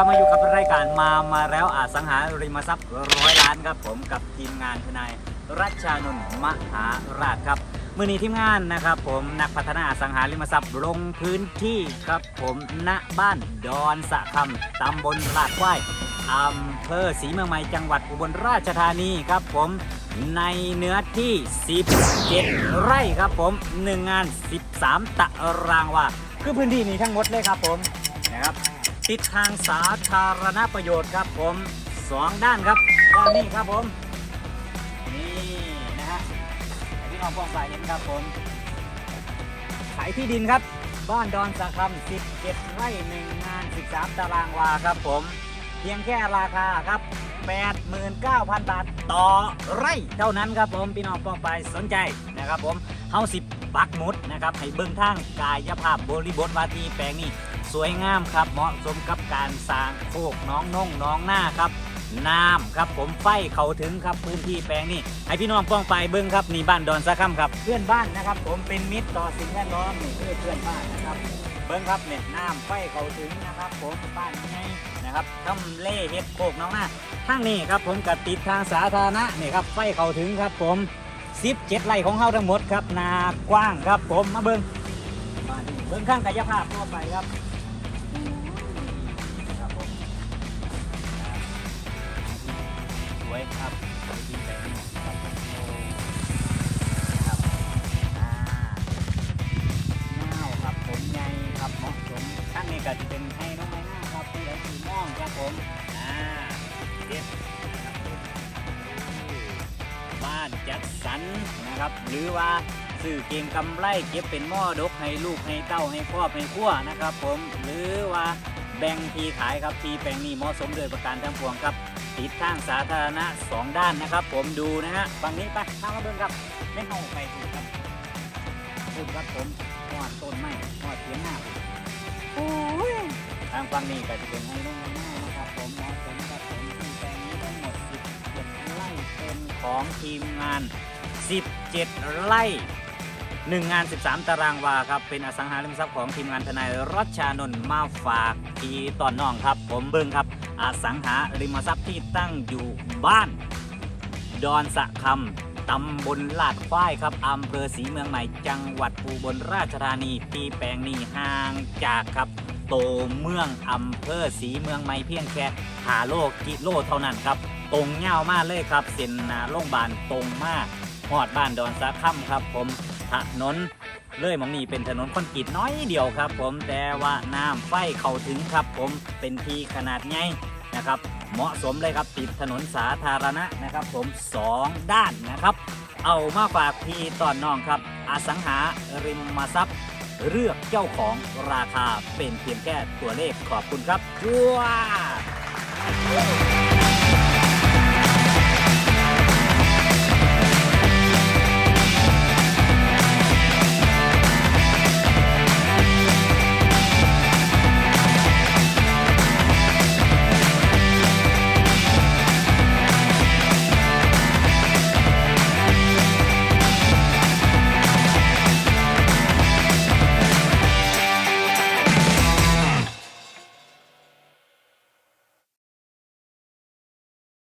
ครับมาอยู่กับรายการมามาแล้วอาสังหาริมทรัพย์ร้อยล้านครับผมกับทีมงานทนายรัชชานนท์มหาราชครับมือนี้ทีมงานนะครับ ผมนักพัฒนาอสังหาริมทรัพย์ลงพื้นที่ครับผมณบ้านดอนสะคำตำบลลาดควายอำเภอศรีเมืองใหม่จังหวัดอุบลราชธานีครับผมในเนื้อที่ 17 ไร่ครับผมหนึ่งงาน 13 ตารางวาคือพื้นที่นี้ทั้งหมดเลยครับผมนะครับ ติดทางสาธารณประโยชน์ครับผมสองด้านครับด้านนี้ครับผม นี่นะฮะพี่น้องป้องสายเห็นครับผมขายที่ดินครับ บ้านดอนสะคำ17 ไร่หนึ่งงาน 13 ตารางวาครับผม เพียงแค่ราคาครับ 89,000 บาทต่อไร่เท่านั้นครับผม พี่น้องป้องไปสนใจนะครับผมเฮาสิบ ปักหมุดนะครับให้เบิ่งทางกายภาพบริบทวาทีแปลงนี้สวยงามครับเหมาะสมกับการสร้างโคกน้องน่งน้องหน้าครับน้ำครับผมไฟเขาถึงครับพื้นที่แปลงนี้ให้พี่น้องป้องไปเบิ้งครับนี่บ้านดอนสะค่ำครับเพื่อนบ้านนะครับ ผมเป็นมิตรต่อสิ่งแวดล้อมนี่คือเพื่อนบ้านนะครับ เบิ้งครับเนี่ยน้ำไฟเขาถึงนะครับ ผมบ้านไงนะครับทำเล่เฮ็ดโคกน้องหน้าทางนี้ครับผมกับติดทางสาธารณะนี่ครับไฟเขาถึงครับผม 17ไร่ของเฮาทั้งหมดครับนากว้างครับผมมาเบิ้งมานี่เบิ้งข้างกายภาพทั่วไปครับครับผมสวยครับสวยจริงแต่นี่ครับโอ้ครับอ่าเงาครับผมใหญ่ครับเหมาะสมข้างนี้ก็จะเป็นให้น้องไม้หน้าครับเป็นไรสีม่วงครับผมอ่า บ้านจัดสรรนะครับ หรือว่าซื้อเกงกำไรเก็บเป็นหม้อดกให้ลูกให้เต้าให้ครอบให้ขั้วนะครับ ผมหรือว่าแบ่งทีขายครับทีแปลงนี้เหมาะสมโดยประการทั้งปวงครับ ติดทางสาธารณะสองด้านนะครับ ผมดูนะฮะฝั่งนี้ไปทางมาเบิ่งครับไม่เข้าไปถูกครับถูกครับผมหอดต้นไม้หอดเทียงหน้าโอ้ยทางฝั่งนี้ก็จะเป็นให้ลงไม้หน้า ของทีมงาน 17 ไร่หนึ่งงาน 13 ตารางวาครับ เป็นอสังหาริมทรัพย์ของทีมงานทนายรัชชานนท์มาฝากทีตอนน้องครับ ผมเบิ้งครับ อสังหาริมทรัพย์ที่ตั้งอยู่บ้าน ดอนสะคำตำบลลาดควายครับอำเภอศรีเมืองใหม่ จังหวัดอุบลราชธานีปีแปลงนี้ห่างจากครับ โตเมืองอำเภอศรีเมืองใหม่เพียงแค่หาโลกิโลเท่านั้นครับ ตรงเงามากเลยครับเส้นนาโรงพยาบาลตรงมากหอดบ้านดอนสะค่ำครับผมถนนเลยมองนี้เป็นถนนคอนกรีตน้อยเดียวครับ ผมแต่ว่าน้ำไฟเข้าถึงครับ ผมเป็นทีขนาดใหญ่นะครับ เหมาะสมเลยครับติดถนนสาธารณะนะครับ ผมสองด้านนะครับ เอามาฝากพี่ตอนน้องครับ อสังหาริมทรัพย์ เลือกเจ้าของราคาเป็นเพียงแค่ตัวเลขขอบคุณครับจ้ว